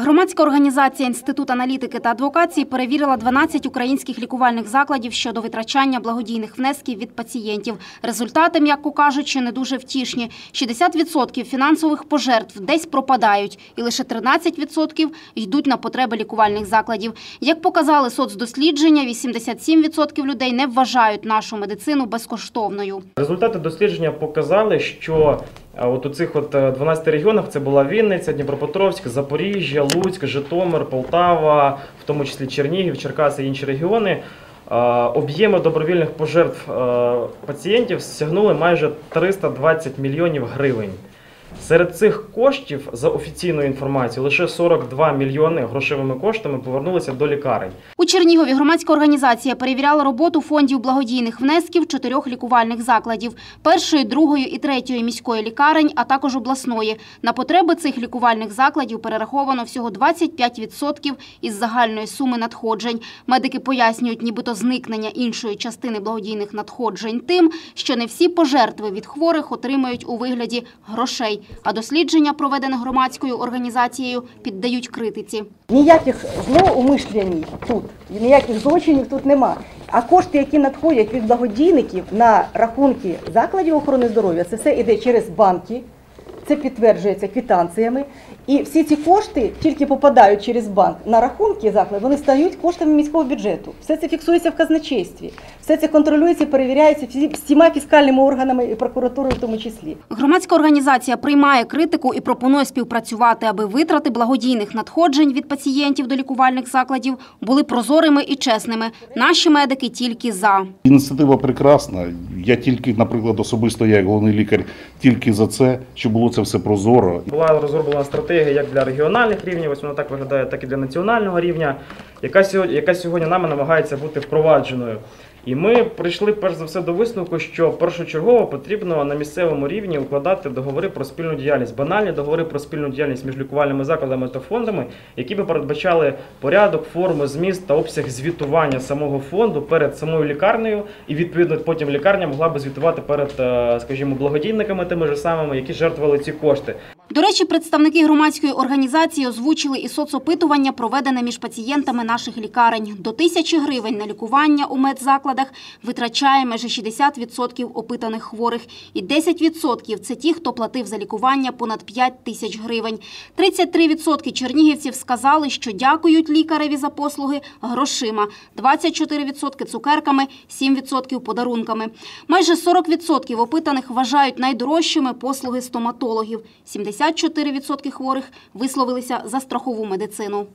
Громадська організація Інститут аналітики та адвокації перевірила 12 українських лікувальних закладів щодо витрачання благодійних внесків від пацієнтів. Результати, м'яко кажучи, не дуже втішні. 60% фінансових пожертв десь пропадають, і лише 13% йдуть на потреби лікувальних закладів. Як показали соцдослідження, 87% людей не вважають нашу медицину безкоштовною. Результати дослідження показали, що е, от у цих от е, 12 регіонах це була Вінниця, Дніпропетровськ, Запоріжжя, Луцьк, Житомир, Полтава, в тому числі Чернігів, Черкаси і інші регіони. е, Об'єми добровільних пожертв е, пацієнтів сягнули майже 320 мільйонів гривень. Серед цих коштів, за офіційною інформацією, лише 42 мільйони грошовими коштами повернулися до лікарень. У Чернігові громадська організація перевіряла роботу фондів благодійних внесків чотирьох лікувальних закладів – першої, другої і третьої міської лікарень, а також обласної. На потреби цих лікувальних закладів перераховано всього 25% із загальної суми надходжень. Медики пояснюють, нібито зникнення іншої частини благодійних надходжень тим, що не всі пожертви від хворих отримають у вигляді грошей. А дослідження, проведене громадською організацією, піддають критиці. Ніяких злоумишлень тут, ніяких злочинів тут нема. А кошти, які надходять від благодійників на рахунки закладів охорони здоров'я, це все йде через банки, це підтверджується квитанціями. І всі ці кошти тільки попадають через банк на рахунки закладу, вони стають коштами міського бюджету. Все це фіксується в казначействі, все це контролюється, перевіряється всі- всіма фіскальними органами і прокуратурою в тому числі. Громадська організація приймає критику і пропонує співпрацювати, аби витрати благодійних надходжень від пацієнтів до лікувальних закладів були прозорими і чесними. Наші медики тільки за. Ініціатива прекрасна. Я тільки, наприклад, особисто я як головний лікар, тільки за це, щоб було це все прозоро. Була розроблена стратегія як для регіональних рівнів, ось вона так виглядає, так і для національного рівня, яка сьогодні, яка сьогодні нами намагається бути впровадженою. І ми прийшли перш за все до висновку, що першочергово потрібно на місцевому рівні укладати договори про спільну діяльність, банальні договори про спільну діяльність між лікувальними закладами та фондами, які би передбачали порядок, форму, зміст та обсяг звітування самого фонду перед самою лікарнею, і відповідно потім лікарня могла би звітувати перед, е, скажімо, благодійниками тими ж самими, які жертвували ці кошти. До речі, представники громадської організації озвучили і соцопитування, проведене між пацієнтами наших лікарень. До тисячі гривень на лікування у медзакладах витрачає майже 60% опитаних хворих. І 10% – це ті, хто платив за лікування понад 5 тисяч гривень. 33% чернігівців сказали, що дякують лікареві за послуги грошима. 24% – цукерками, 7% – подарунками. Майже 40% опитаних вважають найдорожчими послуги стоматологів. 74% хворих висловилися за страхову медицину.